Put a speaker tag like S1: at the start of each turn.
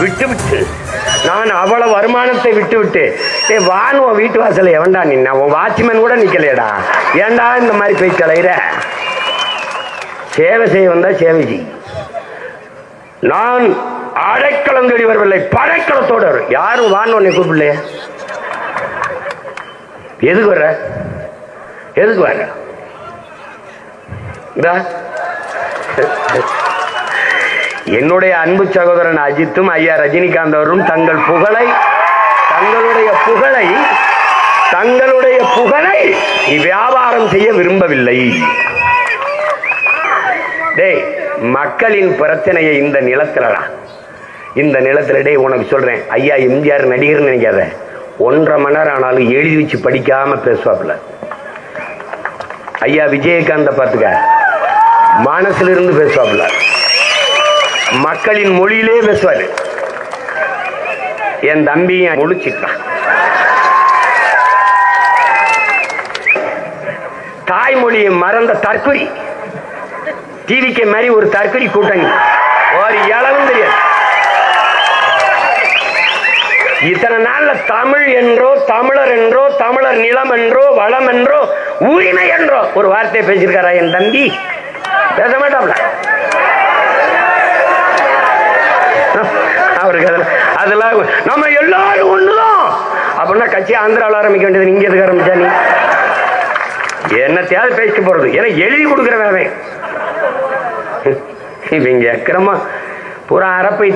S1: விட்டு விட்டு நான் அவ்வளவு வருமானத்தை விட்டுவிட்டு ஏ வான் உன் வீட்டு வாசலை எவன்டா நின்ன? உன் வாட்ச்மேன் கூட நிக்கலையடா. ஏண்டா இந்த மாதிரி போய் கலையிற சேவை செய்ய வந்தா சேவைஜி நான் அடைக்கலம் தேடி வரவில்லை படைக்கலத்தோடு வரும். யாரும் வான் உன்னை கூப்பிடலையே? எதுக்கு வர்ற? எதுக்கு வர்ற? இந்தா. என்னுடைய அன்பு சகோதரன் அஜித்தும் ஐயா ரஜினிகாந்த் அவரும் தங்கள் புகழை தங்களுடைய புகழை தங்களுடைய புகழை வியாபாரம் செய்ய விரும்பவில்லை. டேய் மக்களின் பிரச்சனையை இந்த நிலத்திலடா. இந்த நிலத்தில் டேய் உனக்கு சொல்றேன். ஐயா எம்ஜிஆர் நடிகர்னு நினைக்காத. ஒன்றரை மணி நேரம் ஆனாலும் எழுதி வச்சு படிக்காம பேசுவாப்புல. ஐயா விஜயகாந்த பார்த்துக்க. மனசுல இருந்து பேசுவாப்புல. மக்களின் மொழியிலே பேசுவாரு. என் தம்பியும் முழிச்சிட்டான் தாய்மொழியை மறந்த தற்குறி டிவிக்கு மாதிரி ஒரு தற்கொலை கூட்டணி. ஒரு இளவும் தெரியாது. இத்தனை நாள்ல தமிழ் என்றோ தமிழர் என்றோ தமிழர் நிலம் என்றோ வளம் என்றோ உரிமை என்றோ. ஒரு வார்த்தையை பேசியிருக்காரா என் தம்பி? அவருக்கு அதெல்லாம் அதெல்லாம் நம்ம எல்லாரும் ஒண்ணுதான். அப்படின்னா கட்சி ஆந்திராவில் ஆரம்பிக்க வேண்டியது நீங்க எதுக்கு ஆரம்பிச்சா நீ? என்னத்தையாவது பேசிட்டு போறது. ஏன்னா எழுதி கொடுக்குற வேலை இவங்க அக்கிரமா. பூரா அரப்பை